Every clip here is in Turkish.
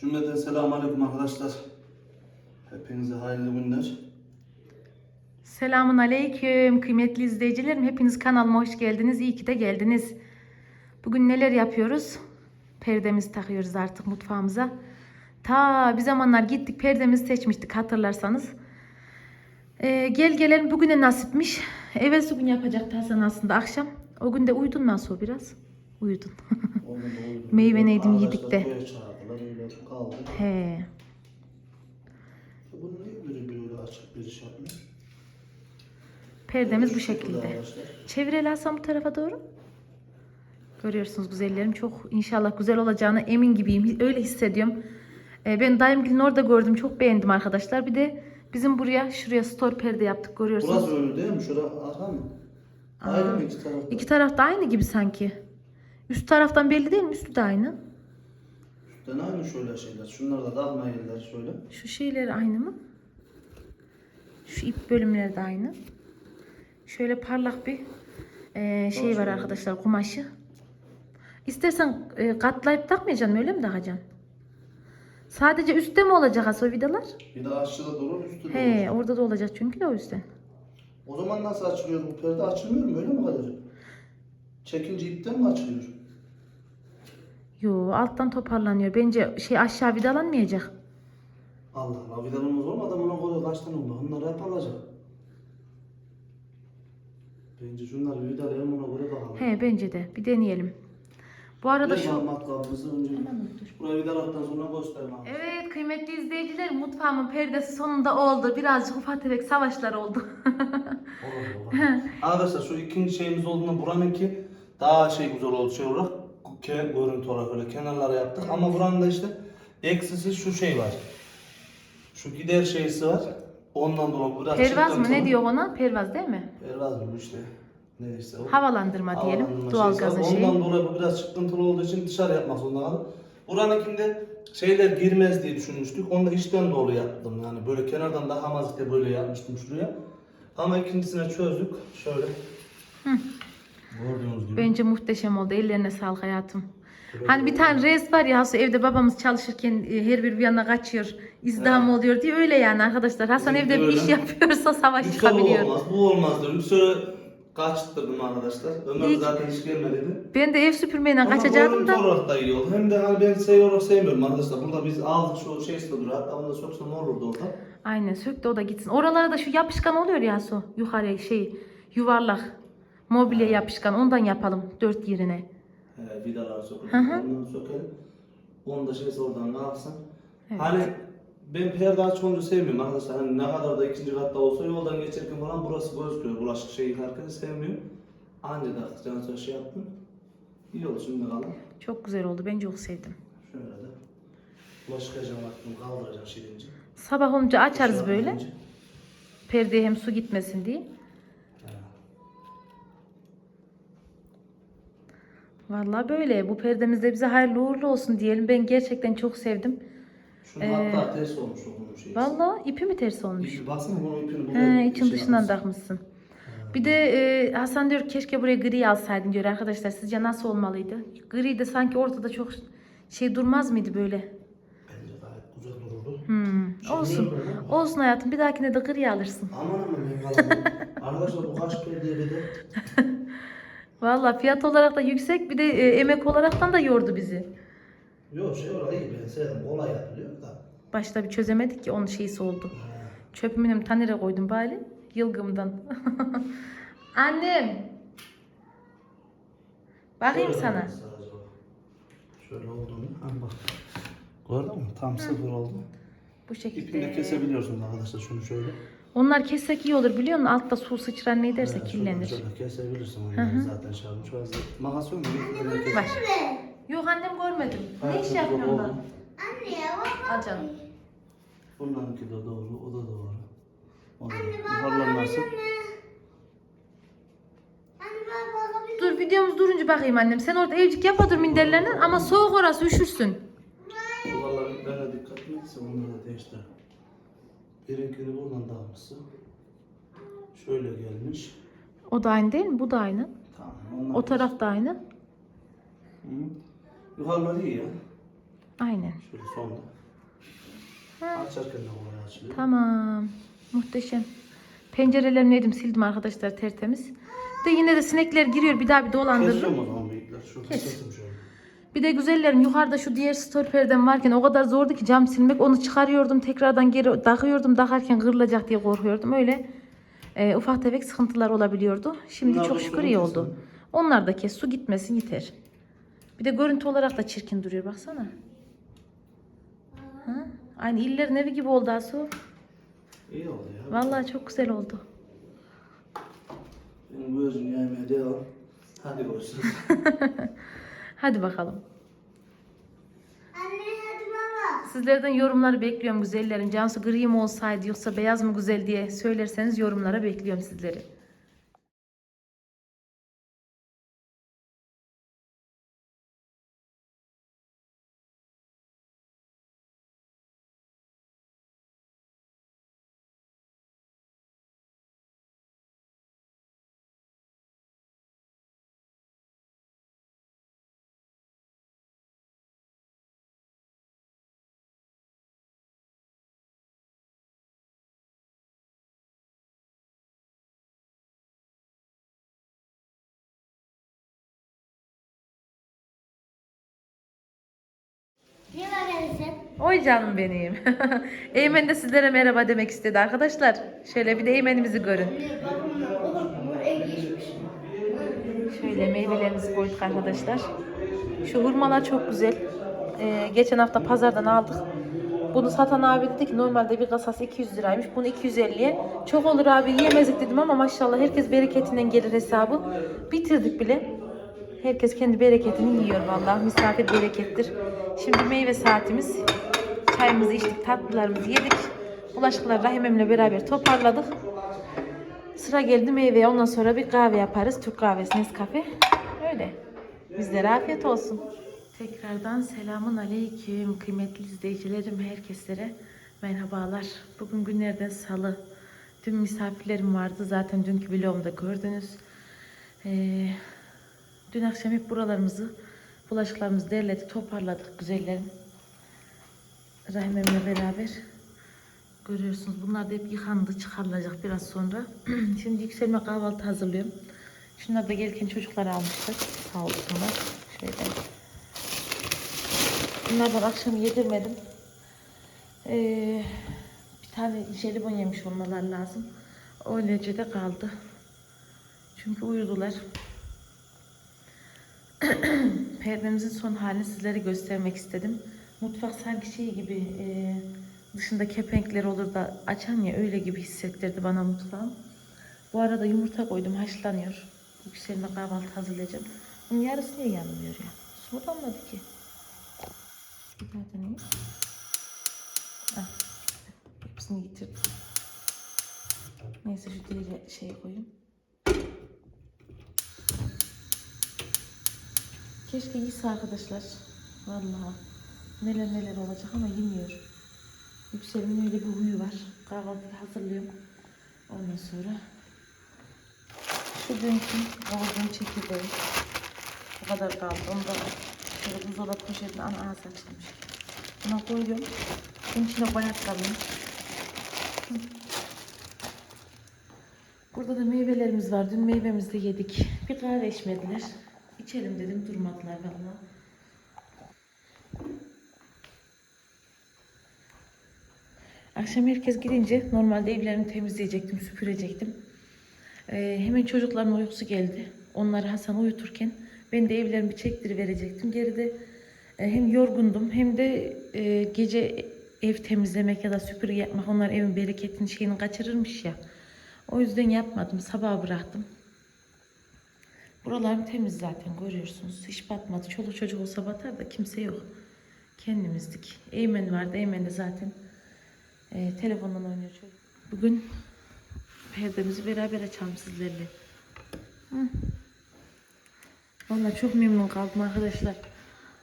Cümleten selamun aleyküm arkadaşlar. Hepinize hayırlı günler. Selamun aleyküm kıymetli izleyicilerim. Hepiniz kanalıma hoş geldiniz. İyi ki de geldiniz. Bugün neler yapıyoruz? Perdemizi takıyoruz artık mutfağımıza. Ta bir zamanlar gittik perdemizi seçmiştik hatırlarsanız. Ee, gel gelelim bugüne nasipmiş. Evvelsi gün yapacaktı Hasan aslında akşam. O gün de uyudun nasıl o biraz? Uyudun. Meyve neydim yedik de. Öyle kaldı. He. Bunu niye biri böyle açık bir iş yapmıyor? Perdemiz bu Şu şekilde arkadaşlar. Çevirelim Hasan bu tarafa doğru. Görüyorsunuz güzellerim. Çok inşallah güzel olacağına emin gibiyim. Öyle hissediyorum. Ee, ben Daimgil'in orada gördüm. Çok beğendim arkadaşlar. Bir de bizim buraya şuraya store perde yaptık. Görüyorsunuz. Burası önü değil mi? Şurada arka mı? Ayrı mı iki tarafta? İki taraf da aynı gibi sanki. Üst taraftan belli değil mi? Üstü de aynı. Üstten aynı şöyle şeyler. Şunlar da dalma yerler şöyle. Şu şeyler aynı mı? Şu ip bölümleri de aynı. Şöyle parlak bir e, şey var arkadaşlar kumaşı. İstersen e, katlayıp takmayacaksın öyle mi takacaksın? Sadece üstte mi olacak has o vidalar? Bir de aşağıda durur, üstte He olur. orada da olacak çünkü de o yüzden. O zaman nasıl açılıyor bu perde? Açılmıyor mu? Öyle mi Kadir? Çekince ipten mi açılıyor? Yo alttan toparlanıyor. Bence şey aşağı vidalanmayacak. Allah Allah vidalarımız olmadı buna koyuyor kaç tane oldu? Bunlar hep alacak. Bence şunları vidalayalım ona göre bakalım. He bence de. Bir deneyelim. Bu arada şu... matkabımızı önce. Burayı sonra gösterelim abi. Evet kıymetli izleyiciler mutfağımın perdesi sonunda oldu. Birazcık ufak tefek savaşlar oldu. Olur, olur. Arkadaşlar şu ikinci şeyimiz olduğunda buranınki daha şey güzel oldu şey olarak ke- görüntü olarak öyle kenarlara yaptık ama buranın da işte eksisi şu şey var. Şu gider şeysi var. Ondan dolayı biraz Pervaz mı ne diyor ona? Pervaz değil mi? Pervaz mı işte? Neyse o. Havalandırma diyelim. Havalandırma Doğalgazın şeyi. Ondan dolayı bu biraz çıkıntılı olduğu için dışarı yapmak zorunda kaldım. Buranınkinde şeyler girmez diye düşünmüştük. Onu da içten doğru yaptım. Yani böyle kenardan daha mazlık diye böyle yapmıştım şuraya. Ama ikincisine çözdük. Şöyle. Gördüğünüz gibi. Bence muhteşem oldu. Ellerine sağlık hayatım. Hani bir tane reis var ya Hasu evde babamız çalışırken e, her bir bir yana kaçıyor. izdiham oluyor diye öyle yani arkadaşlar. Hasan Evet, evde bir iş yapıyorsa savaş Yüksel bu çıkabiliyor. olmaz, bu olmaz diyorum. Yüksel kaçtırdım arkadaşlar. Ömer ki- zaten hiç gelmedi. Ben de ev süpürmeyle Ama kaçacaktım da. olarak da iyi oldu. Hem de hani ben şey olarak sevmiyorum arkadaşlar. Burada biz aldık şu de duruyor. Hatta onu da soksam olurdu orada. Aynen sök de o da gitsin. Oralara da şu yapışkan oluyor ya Hasu. Yukarıya şey yuvarlak. Mobilya yapışkan ondan yapalım dört yerine. He, vidalar sokulur. Hı hı. Ondan sökelim. Onu da şeyse oradan kalksın. Evet. Hani ben perde açık olunca sevmiyorum arkadaşlar. Hani ne kadar da ikinci katta olsa yoldan geçerken falan burası gözüküyor. Bulaşık şeyi yıkarken sevmiyorum. Anca da can sonra şey yaptım. İyi oldu şimdi kalan. Çok güzel oldu. Ben çok sevdim. Şöyle de. Bulaşık yıkayacağım attım kaldıracağım şirince. Sabah olunca açarız böyle. Perdeye hem su gitmesin diye. Vallahi böyle. Bu perdemiz de bize hayırlı uğurlu olsun diyelim. Ben gerçekten çok sevdim. Şunu Ee, hatta ters olmuş o bunun şeyi. Vallahi ipi mi ters olmuş? İpi, baksana bunun ipini buraya He, bir için şey dışından takmışsın. Bir de e, Hasan diyor keşke buraya gri alsaydın diyor arkadaşlar. Sizce nasıl olmalıydı? Gri de sanki ortada çok şey durmaz mıydı böyle? Bence gayet güzel dururdu. Hmm, Şey olsun. Olsun hayatım. Bir dahakine de gri alırsın. Aman aman ben kalamam. Arkadaşlar bu kaç perdeye bedel? Vallahi fiyat olarak da yüksek bir de e, emek olaraktan da yordu bizi. Yok şey olarak iyi ben sevdim kolay yapılıyor da. Başta bir çözemedik ki onun şeysi oldu. Çöpümü tanere koydum bari. Yılgımdan. Annem. Bakayım Şöyle sana. Şöyle olduğunu. Ha bak. Gördün mü? Tam sıfır oldu. Bu İpini de şekilde. kesebiliyorsun arkadaşlar şunu şöyle. Onlar kessek iyi olur biliyor musun? Altta su sıçrar ne derse kirlenir. Şöyle kesebilirsin Hı onları hı. zaten an. Şu an makas yok mu? Var. Yok annem görmedim. Ne iş şöyle yapıyorsun oldu. lan? Al canım. Bunlarınki de doğru, o da doğru. O da doğru. Yuvarlanması. Dur videomuz durunca bakayım annem. Sen orada evcik yapa dur minderlerinden ama soğuk orası üşürsün. Yuvarlanıklarına dikkat etmezse onları da değiştir. Birinkini buradan dağılmışsın. Şöyle gelmiş. O da aynı değil mi? Bu da aynı. Tamam. Onlar O taraf da aynı. Hı. Yuvarları iyi ya. Aynen. Şöyle sonda. Ha. Açarken de kolay açılıyor. Tamam. Muhteşem. Pencerelerimi yedim sildim arkadaşlar tertemiz. De yine de sinekler giriyor. Bir daha bir dolandırırım. Kesiyorum o zaman bıyıklar. Şu Kes. şöyle. Bir de güzellerim yukarıda şu diğer stor perdem varken o kadar zordu ki cam silmek. Onu çıkarıyordum tekrardan geri takıyordum. Takarken kırılacak diye korkuyordum. Öyle e, ufak tefek sıkıntılar olabiliyordu. Şimdi Bunlar çok şükür iyi oldu. Onlar da kes su gitmesin yeter. Bir de görüntü olarak da çirkin duruyor baksana. Ha? Aynı illerin evi gibi oldu Asu. İyi oldu ya. Vallahi çok güzel oldu. Benim gözüm yaymaya devam. Hadi görüşürüz. Hadi bakalım. Sizlerden yorumları bekliyorum güzellerim. Cansu gri mi olsaydı yoksa beyaz mı güzel diye söylerseniz yorumlara bekliyorum sizleri. Oy canım benim. Eymen de sizlere merhaba demek istedi arkadaşlar. Şöyle bir de Eymen'imizi görün. Şöyle meyvelerimizi koyduk arkadaşlar. Şu hurmalar çok güzel. Ee, geçen hafta pazardan aldık. Bunu satan abi dedi ki normalde bir kasası 200 liraymış. Bunu 250'ye. Çok olur abi yiyemezdik dedim ama maşallah herkes bereketinden gelir hesabı. Bitirdik bile. Herkes kendi bereketini yiyor vallahi. Misafir berekettir. Şimdi meyve saatimiz. Çayımızı içtik, tatlılarımızı yedik. Bulaşıkları Rahimemle beraber toparladık. Sıra geldi meyveye. Ondan sonra bir kahve yaparız. Türk kahvesi, Nescafe. Öyle. Bizlere afiyet olsun. Tekrardan selamun aleyküm kıymetli izleyicilerim herkeslere merhabalar. Bugün günlerden salı. Dün misafirlerim vardı zaten dünkü vlogumda gördünüz. Ee, dün akşam hep buralarımızı bulaşıklarımızı derledik toparladık güzellerim. Rahimemle beraber görüyorsunuz bunlar da hep yıkandı çıkarılacak biraz sonra. Şimdi yükselme kahvaltı hazırlıyorum. Şunlar da gelirken çocuklar almışlar. Sağ olsunlar. Şöyle. Bunlardan akşam yedirmedim. Ee, bir tane jelibon yemiş olmalar lazım. Öylece de kaldı. Çünkü uyudular. Perdemizin son halini sizlere göstermek istedim. Mutfak sanki şey gibi e, dışında kepenkler olur da açan ya öyle gibi hissettirdi bana mutfağım. Bu arada yumurta koydum haşlanıyor. Yükselme kahvaltı hazırlayacağım. Bunun yarısı niye yanmıyor ya? Su damladı ki. Daha deneyeyim. Ah, hepsini getirdim. Neyse şu diğer şeyi koyayım. Keşke yiyse arkadaşlar. Vallahi neler neler olacak ama yemiyor. Yükselimin öyle bir huyu var. Kahvaltıyı hazırlıyorum. Ondan sonra şu dünkü kavurduğum çekirdeği. Bu kadar kaldı. Onu da şöyle buzdolabı poşetine ana ağzı açılmış. Buna koyuyorum. Bunun içine bayat. Hı. Burada da meyvelerimiz var. Dün meyvemizi yedik. Bir kahve içmediler. İçelim dedim durmadılar valla. Akşam herkes gidince normalde evlerimi temizleyecektim, süpürecektim. Ee, hemen çocukların uykusu geldi. Onları Hasan uyuturken ben de evlerimi çektiriverecektim. Geride e, hem yorgundum hem de e, gece ev temizlemek ya da süpürge yapmak onlar evin bereketini şeyini kaçırırmış ya. O yüzden yapmadım. Sabaha bıraktım. Buralarım temiz zaten görüyorsunuz. Hiç batmadı. Çoluk çocuk olsa batar da kimse yok. Kendimizdik. Eymen vardı. Eymen de zaten e, telefondan oynuyor çocuk. Bugün perdemizi beraber açalım sizlerle. Hı. Vallahi çok memnun kaldım arkadaşlar.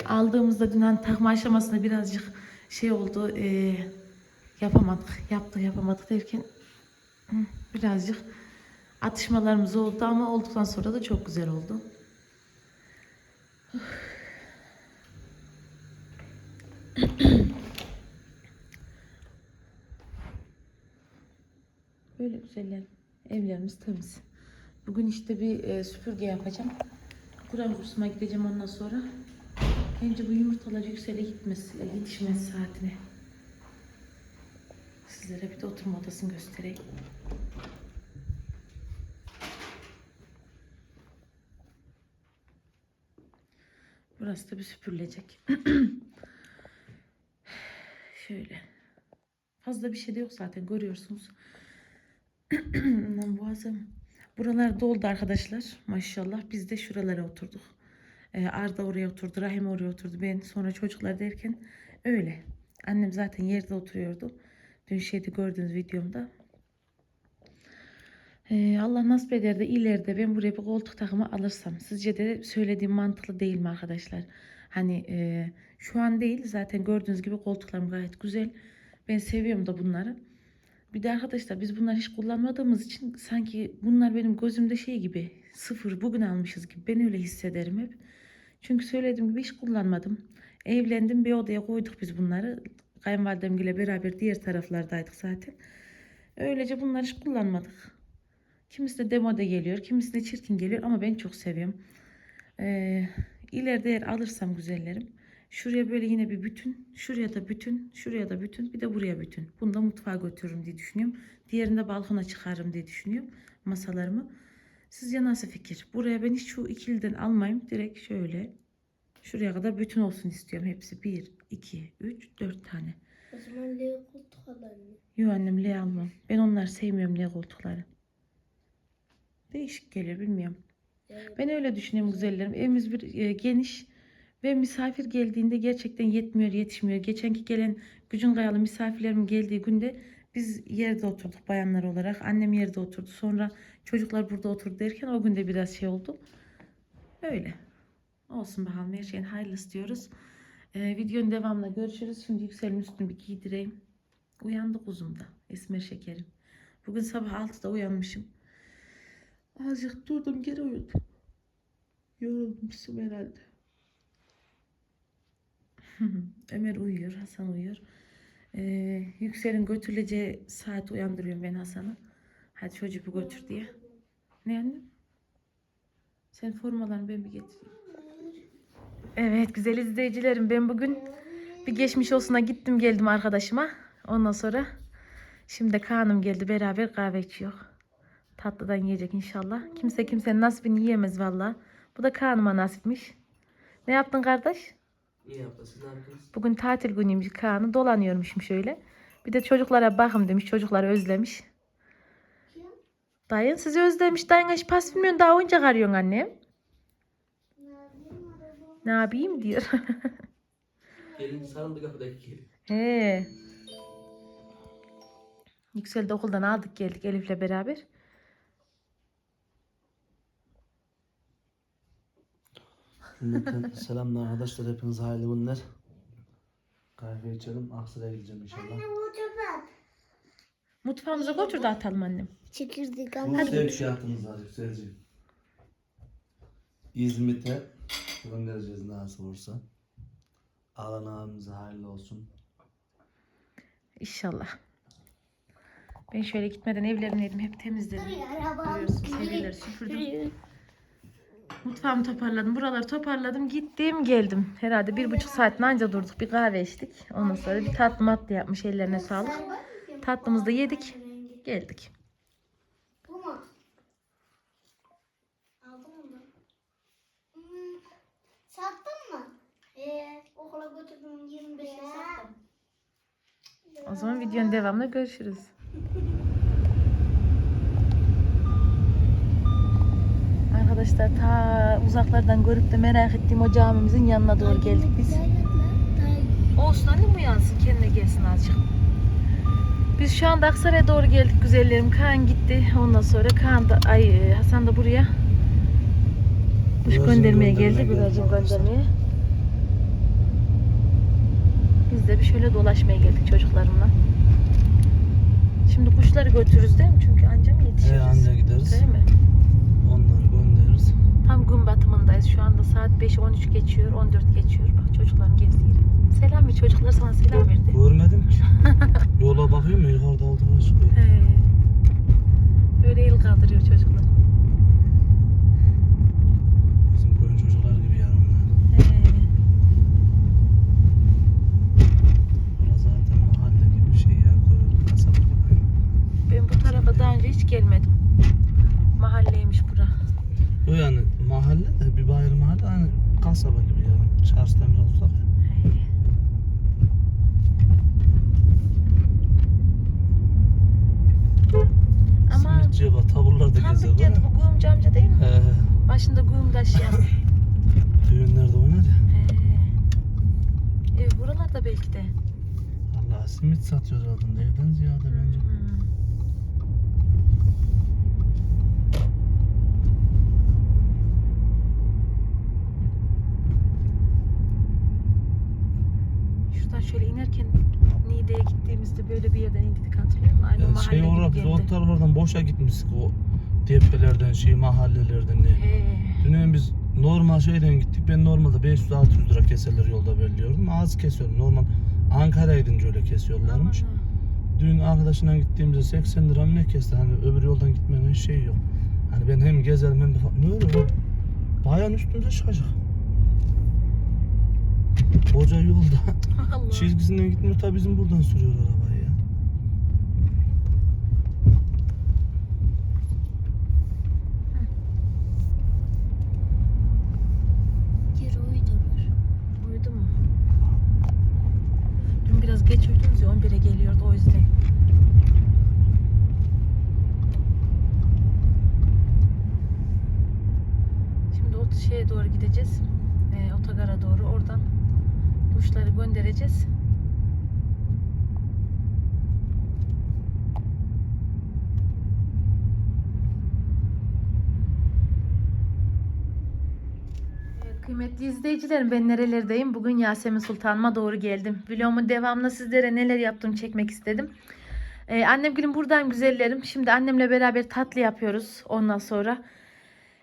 Aldığımızda dün hani takma aşamasında birazcık şey oldu. E, yapamadık. Yaptık yapamadık derken hı, birazcık atışmalarımız oldu ama olduktan sonra da çok güzel oldu. Böyle güzeller. Evlerimiz temiz. Bugün işte bir e, süpürge yapacağım. Kur'an kursuna gideceğim ondan sonra. Bence bu yumurtalar yüksele gitmesi, e, yetişmez saatine. Sizlere bir de oturma odasını göstereyim. Burası da bir süpürülecek. Şöyle. Fazla bir şey de yok zaten görüyorsunuz. Boğazım. Buralar doldu arkadaşlar. Maşallah. Biz de şuralara oturduk. Ee, Arda oraya oturdu. Rahim oraya oturdu. Ben sonra çocuklar derken öyle. Annem zaten yerde oturuyordu. Dün şeyde gördüğünüz videomda. Ee, Allah nasip eder de ileride ben buraya bir koltuk takımı alırsam. Sizce de söylediğim mantıklı değil mi arkadaşlar? Hani e, şu an değil. Zaten gördüğünüz gibi koltuklarım gayet güzel. Ben seviyorum da bunları. Bir de arkadaşlar biz bunları hiç kullanmadığımız için sanki bunlar benim gözümde şey gibi sıfır bugün almışız gibi ben öyle hissederim hep. Çünkü söylediğim gibi hiç kullanmadım. Evlendim bir odaya koyduk biz bunları. Kayınvalidemle beraber diğer taraflardaydık zaten. Öylece bunları hiç kullanmadık. Kimisi de demode geliyor, kimisi de çirkin geliyor ama ben çok seviyorum. Ee, ileride eğer alırsam güzellerim. Şuraya böyle yine bir bütün, şuraya da bütün, şuraya da bütün, bir de buraya bütün. Bunu da mutfağa götürürüm diye düşünüyorum. Diğerini de balkona çıkarırım diye düşünüyorum masalarımı. Sizce nasıl fikir? Buraya ben hiç şu ikiliden almayayım. Direkt şöyle şuraya kadar bütün olsun istiyorum. Hepsi 1, 2, 3, 4 tane. O zaman L koltuk alalım. Yok annem L almam. Ben onları sevmiyorum L koltukları. Değişik geliyor bilmiyorum. Ben öyle düşünüyorum güzellerim. Evimiz bir e, geniş ve misafir geldiğinde gerçekten yetmiyor, yetişmiyor. Geçenki gelen gücün kayalı misafirlerim geldiği günde biz yerde oturduk bayanlar olarak. Annem yerde oturdu. Sonra çocuklar burada oturdu derken o günde biraz şey oldu. Öyle. Olsun bakalım her şeyin hayırlısı diyoruz. Ee, videonun devamında görüşürüz. Şimdi yükselin üstünü bir giydireyim. Uyandık uzun da. Esmer şekerim. Bugün sabah 6'da uyanmışım. Azıcık durdum geri uyudum. Yorulmuşum herhalde. Ömer uyuyor, Hasan uyuyor. Ee, Yüksel'in götürüleceği saat uyandırıyorum ben Hasan'ı. Hadi çocuğu götür diye. Ne annem? Sen formalarını ben bir getireyim. Evet güzel izleyicilerim ben bugün bir geçmiş olsuna gittim geldim arkadaşıma. Ondan sonra şimdi de Kaan'ım geldi beraber kahve içiyor. Tatlıdan yiyecek inşallah. Kimse kimsenin nasibini yiyemez valla. Bu da Kaan'ıma nasipmiş. Ne yaptın kardeş? İyi yaptı. Siz ne yaptınız? Bugün tatil günüymüş Kaan'ı dolanıyormuşum şöyle. Bir de çocuklara bakım demiş. Çocukları özlemiş. Dayın sizi özlemiş. Dayın hiç pas bilmiyorsun. Daha oyuncak arıyorsun annem. Ne yapayım diyor. Gelin sarıldı kapıdaki gelin. He. Yüksel'de okuldan aldık geldik Elif'le beraber. Cümleten selamlar arkadaşlar. Hepinize hayırlı günler. Kahve içelim. Aksaray'a gideceğim inşallah. Bu çöp Mutfağımıza götür de atalım annem. Çekirdik Bu ama. sevkiyatımız var Yükselciğim. İzmit'e göndereceğiz nasıl olursa. Alan abimize hayırlı olsun. İnşallah. Ben şöyle gitmeden evlerindeydim. Hep temizledim. Araba. Görüyorsunuz evleri süpürdüm. Mutfağımı toparladım. Buraları toparladım. Gittim geldim. Herhalde bir buçuk saat anca durduk. Bir kahve içtik. Ondan sonra bir tatlı matlı yapmış. Ellerine sağlık. Tatlımızı da yedik. Geldik. Sattın mı? Ee, okula götürdüm 25'e sattım. O zaman videonun devamında görüşürüz. Arkadaşlar ta uzaklardan görüp de merak ettiğim o camimizin yanına doğru geldik biz. Olsun annem uyansın kendine gelsin azıcık. Biz şu anda Aksaray'a doğru geldik güzellerim. Kaan gitti. Ondan sonra Kaan da ay Hasan da buraya kuş göndermeye geldi. arkadaşlar. göndermeye. Biz de bir şöyle dolaşmaya geldik çocuklarımla. Şimdi kuşları götürürüz değil mi? Çünkü anca mı yetişiriz? He anca gideriz. Değil mi? Tam gün batımındayız. Şu anda saat 5 13 geçiyor, 14 geçiyor. Bak çocukların gezdiği yeri. Selam bir çocuklar sana selam verdi. Görmedim ki. Yola bakıyorum ya yukarıda altıma çıkıyor. He. Böyle el kaldırıyor çocuklar. Bizim koyun çocuklar gibi. He. Burası zaten mahalle gibi bir şey ya. Koyun kasaba gibi. Ben bu tarafa daha önce hiç gelmedim. Mahalleymiş bura. O yani mahalle de hani kasaba gibi yani. Çarşıdan biraz uzak. Ama Simitçiye bak taburlar da tam gezer. dükkanı bu Guyumcu amca değil mi? He, Başında Guyum taşıyan. düğünlerde oynar ya. He. Evet buralarda belki de. Allah simit satıyor adında evden ziyade bence. Hmm. Niğde'ye gittiğimizde böyle bir yerden indik hatırlıyor musun? Aynı Ya mahalle şey olarak biz o taraflardan boşa gitmiştik o depelerden şey mahallelerden ne. He. Dün biz normal şeyden gittik. Ben normalde 500-600 lira keserler yolda belirliyordum. Az kesiyorum. Normal Ankara'ya gidince öyle kesiyorlarmış. Aman. Dün arkadaşına gittiğimizde 80 lira mı ne kesti? Hani öbür yoldan gitmenin şey yok. Hani ben hem gezerim hem de ne bu? Bayan üstümüze çıkacak. Koca yolda Allah. çizgisinden gitmiyor tabi bizim buradan sürüyor arabayı ya. Geri uydular. Uyudu mu? Dün biraz geç uyudunuz ya 11'e geliyordu o yüzden. Şimdi o şeye doğru gideceğiz. E, otogara doğru. Oradan kuşları göndereceğiz. Evet, Kıymetli izleyicilerim ben nerelerdeyim? Bugün Yasemin Sultan'ıma doğru geldim. Vlogumun devamında sizlere neler yaptım çekmek istedim. Ee, annem günüm buradan güzellerim. Şimdi annemle beraber tatlı yapıyoruz ondan sonra.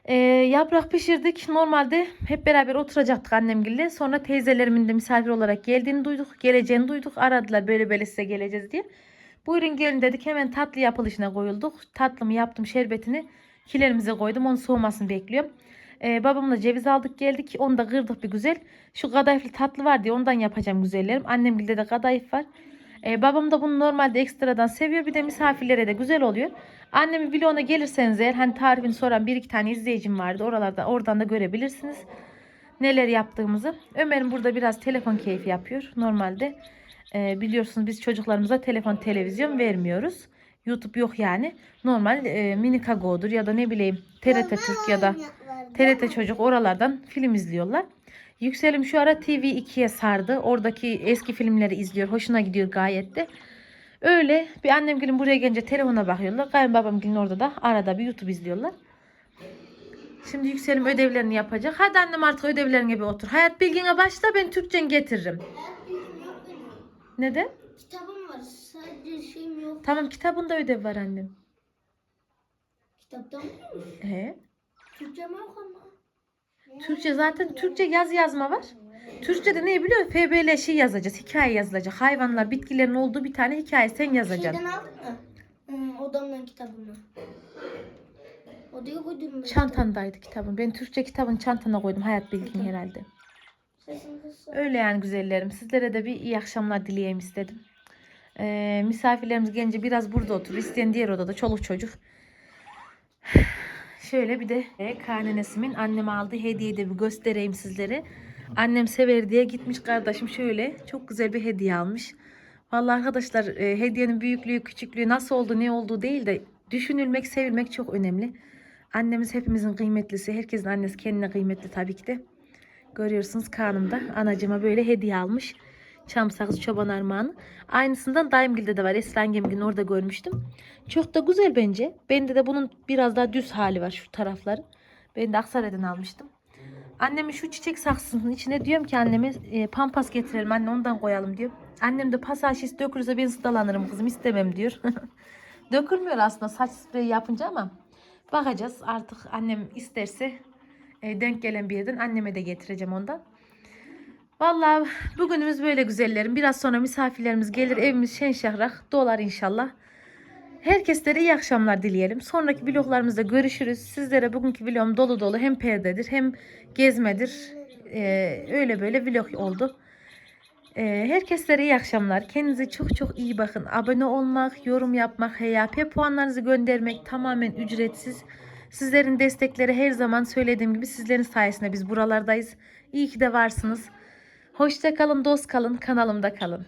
Ee, yaprak pişirdik. Normalde hep beraber oturacaktık annemgille. Sonra teyzelerimin de misafir olarak geldiğini duyduk. Geleceğini duyduk. Aradılar böyle böyle size geleceğiz diye. Buyurun gelin dedik. Hemen tatlı yapılışına koyulduk. Tatlımı yaptım şerbetini. Kilerimize koydum. Onu soğumasını bekliyorum. Ee, babamla ceviz aldık geldik. Onu da kırdık bir güzel. Şu kadayıflı tatlı var diye ondan yapacağım güzellerim. Annemgilde de kadayıf var. Ee, babam da bunu normalde ekstradan seviyor. Bir de misafirlere de güzel oluyor. Annemin vloguna gelirseniz eğer hani tarifini soran bir iki tane izleyicim vardı. Oralarda oradan da görebilirsiniz. Neler yaptığımızı. Ömer'im burada biraz telefon keyfi yapıyor. Normalde e, biliyorsunuz biz çocuklarımıza telefon televizyon vermiyoruz. YouTube yok yani. Normal e, Minikago'dur ya da ne bileyim TRT Türk ya da TRT Çocuk oralardan film izliyorlar. Yükselim şu ara TV 2'ye sardı. Oradaki eski filmleri izliyor. Hoşuna gidiyor gayet de. Öyle bir annem gelin buraya gelince telefona bakıyorlar. Kayınbabam gelin orada da arada bir YouTube izliyorlar. Şimdi Yükselim ödevlerini yapacak. Hadi annem artık ödevlerine bir otur. Hayat bilgine başla ben Türkçen getiririm. Neden? Kitabım var. Sadece şeyim yok. Tamam kitabında ödev var annem. Kitaptan mı? He. Türkçem yok ama. Türkçe zaten Türkçe yaz yazma var. Türkçe'de ne biliyor? FBL şey yazacağız. Hikaye yazılacak. Hayvanlar, bitkilerin olduğu bir tane hikaye sen yazacaksın. Şeyden aldın mı? Hmm, odamdan kitabımı. Odaya koydum ben. Çantandaydı kitabın. Ben Türkçe kitabın çantana koydum. Hayat bilgin herhalde. Öyle yani güzellerim. Sizlere de bir iyi akşamlar dileyeyim istedim. Ee, misafirlerimiz gelince biraz burada otur. İsteyen diğer odada çoluk çocuk. Şöyle bir de e, karnenesimin anneme aldığı hediyeyi de bir göstereyim sizlere. Annem sever diye gitmiş kardeşim şöyle çok güzel bir hediye almış. Vallahi arkadaşlar e, hediyenin büyüklüğü küçüklüğü nasıl oldu ne olduğu değil de düşünülmek sevilmek çok önemli. Annemiz hepimizin kıymetlisi. Herkesin annesi kendine kıymetli tabii ki de. Görüyorsunuz karnımda anacıma böyle hediye almış. Çam sakız çoban armağanı. Aynısından dayımgilde de var. Eslengemgin orada görmüştüm. Çok da güzel bence. Bende de bunun biraz daha düz hali var şu tarafları. Ben de Aksaray'dan almıştım. Annemin şu çiçek saksısının içine diyorum ki anneme e, pampas getirelim anne ondan koyalım diyor. Annem de pasajist dökülürse ben sudalanırım kızım istemem diyor. Dökülmüyor aslında saç spreyi yapınca ama bakacağız artık annem isterse e, denk gelen bir yerden anneme de getireceğim ondan. Vallahi bugünümüz böyle güzellerim. Biraz sonra misafirlerimiz gelir. Evimiz şen şahrak dolar inşallah. Herkeslere iyi akşamlar dileyelim. Sonraki vloglarımızda görüşürüz. Sizlere bugünkü vlogum dolu dolu hem perdedir hem gezmedir. Ee, öyle böyle vlog oldu. Ee, herkeslere iyi akşamlar. Kendinize çok çok iyi bakın. Abone olmak, yorum yapmak, HYP puanlarınızı göndermek tamamen ücretsiz. Sizlerin destekleri her zaman söylediğim gibi sizlerin sayesinde biz buralardayız. İyi ki de varsınız. Hoşça kalın, dost kalın, kanalımda kalın.